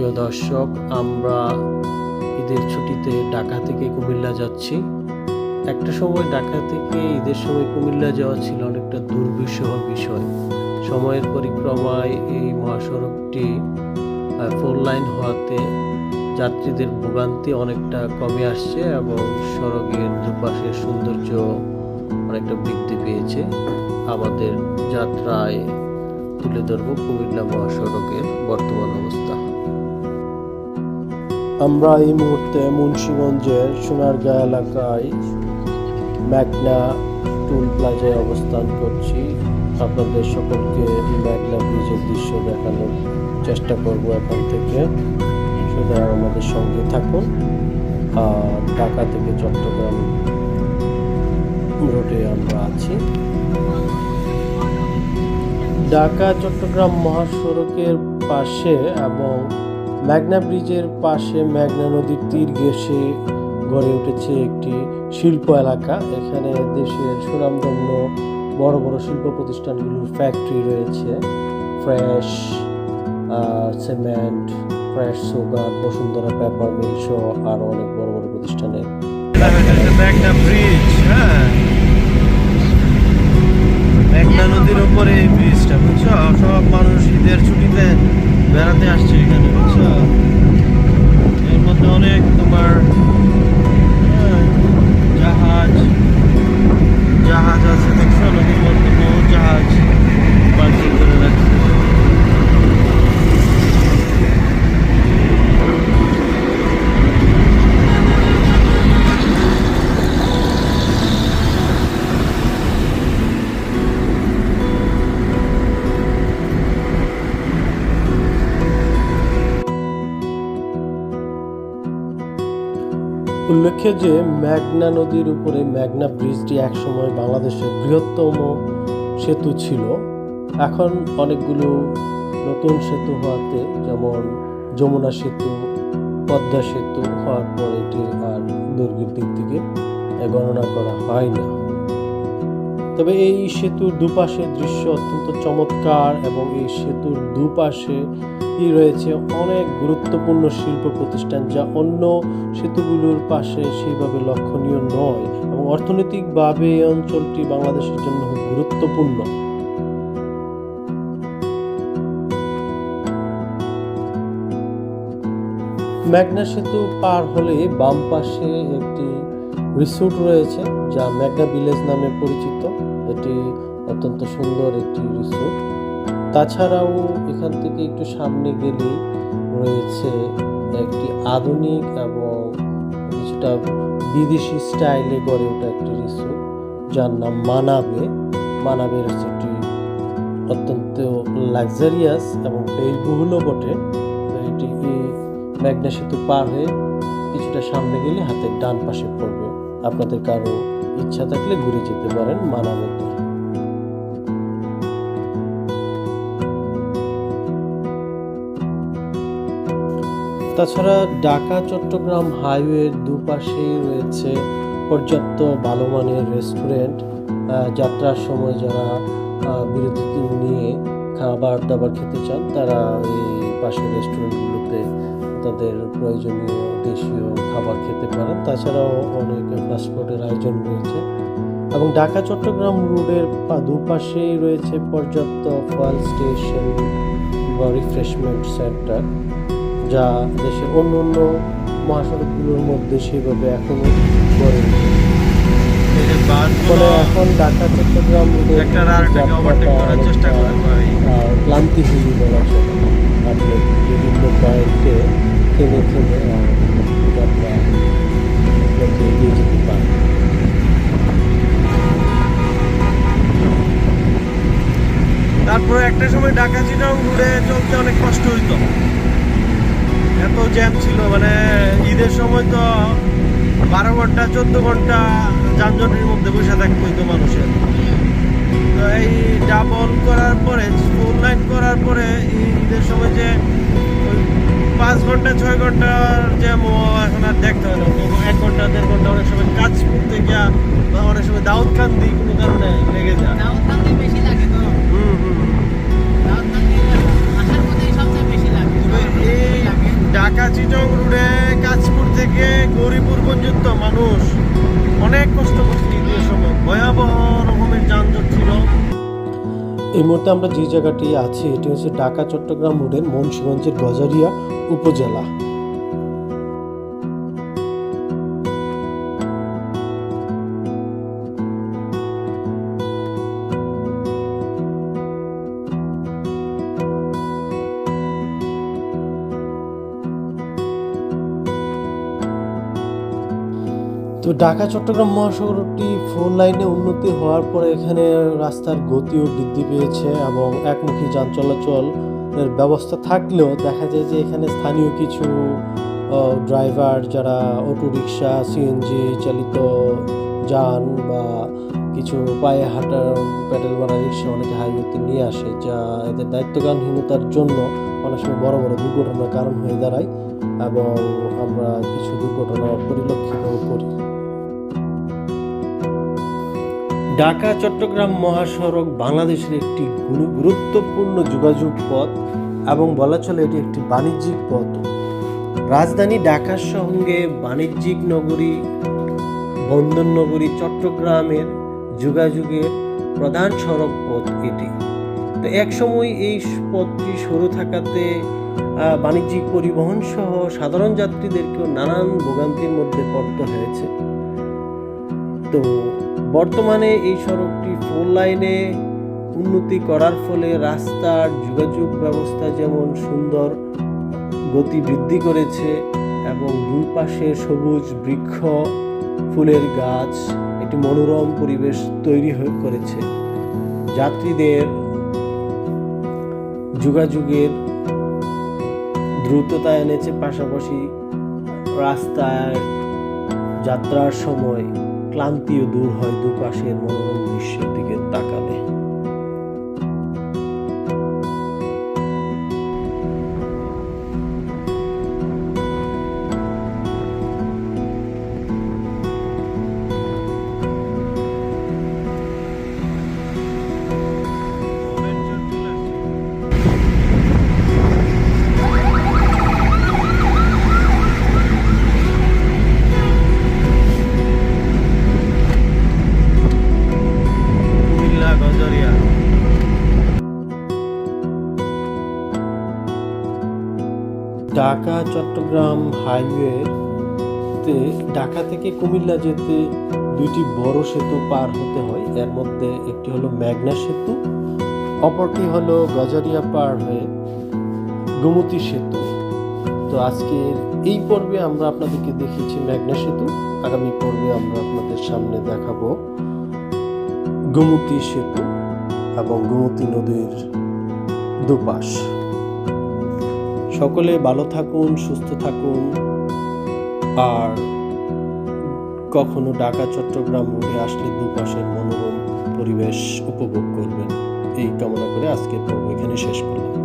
প্রিয় দর্শক, আমরা ঈদের ছুটিতে ঢাকা থেকে কুমিল্লা যাচ্ছি। একটা সময় ঢাকা থেকে ঈদের সময় কুমিল্লা যাওয়া ছিল অনেকটা দুর্বিষহ বিষয়। সময়ের পরিক্রমায় এই মহাসড়কটি ফোর লাইন হওয়াতে যাত্রীদের ভোগান্তি অনেকটা কমে আসছে এবং সড়কের দুপাশের সৌন্দর্য অনেকটা বৃদ্ধি পেয়েছে। আমাদের যাত্রায় তুলে ধরব কুমিল্লা মহাসড়কের বর্তমান অবস্থা। আমরা এই মুহূর্তে মুন্সিগঞ্জের সোনারগাঁ এলাকায় ম্যাগনা টুল প্লাজায় অবস্থান করছি। আপনাদের সকলকে ম্যাগনা ব্রিজের দৃশ্য দেখানোর চেষ্টা করব এখান থেকে। সুতরাং আমাদের সঙ্গে থাকুন। আর ঢাকা থেকে চট্টগ্রাম রোডে আমরা আছি। ঢাকা চট্টগ্রাম মহাসড়কের পাশে এবং মেঘনা ব্রিজের পাশে মেঘনা নদীর তীর ঘেঁষে গড়ে উঠেছে একটি শিল্প এলাকা। এখানে দেশের সুনামধন্য বড় বড় শিল্প প্রতিষ্ঠানগুলোর ফ্যাক্টরি রয়েছে। Fresh cement fresh sugar, Bashundhara paper mill সহ আরও অনেক বড় বড় প্রতিষ্ঠানের মেঘনা ব্রিজ হ্যাঁ। নদীর উপরে এই ব্রিজটা বুঝছ? সব মানুষ ঈদের ছুটিতে বেড়াতে আসছে এখানে বুঝছ? এর মধ্যে অনেক তোমার উল্লেখ্য যে মেঘনা নদীর উপরে মেঘনা ব্রিজটি একসময় বাংলাদেশের বৃহত্তম সেতু ছিল। এখন অনেকগুলো নতুন সেতু হওয়াতে যেমন যমুনা সেতু, পদ্মা সেতু হওয়ার পর এটি আর দৈর্ঘ্যের দিক থেকে গণনা করা হয় না। তবে এই সেতুর দুপাশের দৃশ্য অত্যন্ত চমৎকার এবং এই সেতুর দুপাশে রয়েছে অনেক গুরুত্বপূর্ণ শিল্প প্রতিষ্ঠান যা অন্য সেতুগুলোর পাশে সেইভাবে লক্ষণীয় নয় এবং অর্থনৈতিকভাবে এই অঞ্চলটি বাংলাদেশের জন্য গুরুত্বপূর্ণ। মেঘনা সেতু পার হলে বাম পাশে একটি রিসোর্ট রয়েছে যা মেঘনা ভিলেজ নামে পরিচিত। এটি অত্যন্ত সুন্দর একটি রিসোর্ট তাছাড়াও এখান থেকে একটু সামনে গেলে রয়েছে একটি আধুনিক এবং কিছুটা বিদেশি স্টাইলে গড়ে ওঠা একটি রিসোর্ট যার নাম মানাবে। মানাবে রিসোর্টটি অত্যন্ত লাক্সারিয়াস এবং ব্যয়বহুলও বটে। এটি মেঘনা সেতু পার হয়ে কিছুটা সামনে গেলে হাতের ডান পাশে পড়বে। আপনাদের কারও ইচ্ছা থাকলে ঘুরে যেতে পারেন মানাবেতে তাছাড়া ঢাকা, চট্টগ্রাম হাইওয়ের দুপাশেই রয়েছে পর্যাপ্ত ভালো মানের রেস্টুরেন্ট যাত্রার সময় যারা বিরতি নিয়ে খাবার দাবার খেতে চান, তারা এই পাশের রেস্টুরেন্টগুলোতে তাদের প্রয়োজনীয় দেশীয় খাবার খেতে পারেন তাছাড়াও অনেক ফাস্টফুডের আয়োজন রয়েছে এবং ঢাকা চট্টগ্রাম রোডের দুপাশেই রয়েছে পর্যাপ্ত ফুয়েল স্টেশন বা রিফ্রেশমেন্ট সেন্টার যা দেশের অন্য অন্য মহাসড়কগুলোর মধ্যে সেভাবে এখনও গড়ে ওঠেনি। এই যে ফলে এখন ঢাকা চট্টগ্রাম করে। ক্লান্তিহীন বলা চলে আপনি বিভিন্ন পয়েন্টে থেমে থেমে আহ, যাত্রা করতে এগিয়ে যেতে পারেন তারপরে একটা সময় ঢাকা চিটাং ঘুরে চলতে অনেক কষ্ট হইতো। এত জ্যাম ছিল মানে ঈদের সময় তো বারো ঘণ্টা চোদ্দ ঘণ্টা যানজটের মধ্যে বসে থাকতে হইতো মানুষের। তো এই ডাবল করার পরে ফোর লাইন করার পরে ঈদের সময় যে পাঁচ ঘণ্টা ছয় ঘণ্টার জ্যাম এখন আর দেখতে হয় না। এক ঘণ্টা দেড় ঘণ্টা অনেক সময় কাজ করতে গিয়া বা অনেক সময় দাউদ কান্দি কোনো কারণে লেগে যায়। দাউদকান্দি বেশি লাগে তো। হুম হুম হুম। দাউদকান্দি আসার পথেই সবচেয়ে বেশি লাগে। এই ঢাকা চিটং রোডে কাজপুর থেকে গৌরীপুর পর্যন্ত মানুষ অনেক কষ্ট করছে ঈদের সময় ভয়াবহ রকমের যানজট ছিল। এই মুহূর্তে আমরা যে জায়গাটি আছি এটি হচ্ছে ঢাকা চট্টগ্রাম রোডের মুন্সিগঞ্জের গজারিয়া। উপজেলা। তো ঢাকা, চট্টগ্রাম মহাসড়কটি ফোর লাইনে উন্নতি হওয়ার পরে এখানে রাস্তার গতিও বৃদ্ধি পেয়েছে এবং একমুখী যান চলাচল ব্যবস্থা থাকলেও দেখা যায় যে এখানে স্থানীয় কিছু ড্রাইভার যারা অটো রিক্সা সিএনজি চালিত যান বা কিছু পায়ে হাঁটা প্যাডেল মারা রিক্সা অনেকে হাইওয়েতে নিয়ে আসে, যা এদের দায়িত্বজ্ঞানহীনতার জন্য অনেক সময় বড় বড় দুর্ঘটনার কারণ হয়ে দাঁড়ায় এবং আমরা কিছু দুর্ঘটনা পরিলক্ষিত করি। ঢাকা, চট্টগ্রাম মহাসড়ক বাংলাদেশের একটি গুরুত্বপূর্ণ যোগাযোগ পথ এবং বলা চলে এটি একটি বাণিজ্যিক পথ। রাজধানী ঢাকার সঙ্গে বাণিজ্যিক নগরী, বন্দর নগরী, চট্টগ্রামের যোগাযোগের প্রধান সড়ক পথ এটি। তো একসময় এই পথটি সরু থাকাতে বাণিজ্যিক পরিবহন সহ সাধারণ যাত্রীদেরকেও নানান ভোগান্তির মধ্যে পড়তে হয়েছে। তো বর্তমানে এই সড়কটি ফোর লাইনে উন্নতি করার ফলে রাস্তার যোগাযোগ ব্যবস্থা যেমন সুন্দর গতি বৃদ্ধি করেছে এবং দুই পাশে সবুজ বৃক্ষ, ফুলের গাছ, একটি মনোরম পরিবেশ তৈরি হয়ে করেছে। যাত্রীদের যোগাযোগের দ্রুততা এনেছে, পাশাপাশি রাস্তায় যাত্রার সময় ক্লান্তিও দূর হয় দুপাশের মনোরম দৃশ্যের দিকে। ঢাকা, চট্টগ্রাম হাইওয়ে তে ঢাকা থেকে কুমিল্লা যেতে দুইটি বড় সেতু পার হতে হয়। এর মধ্যে একটি হলো মেঘনা সেতু, অপরটি হলো গজারিয়া পার হয়ে গোমতী সেতু। তো আজকের এই পর্বে আমরা আপনাদেরকে দেখিয়েছি মেঘনা সেতু। আগামী পর্বে আমরা আপনাদের সামনে দেখাবো গোমতী সেতু এবং গোমতী নদীর দুপাশ। সকলে ভালো থাকুন, সুস্থ থাকুন। আর কখনো ঢাকা, চট্টগ্রাম রোডে আসলে দুপাশের মনোরম পরিবেশ উপভোগ করবেন। এই কামনা করে আজকের পর্ব এখানে শেষ করলাম।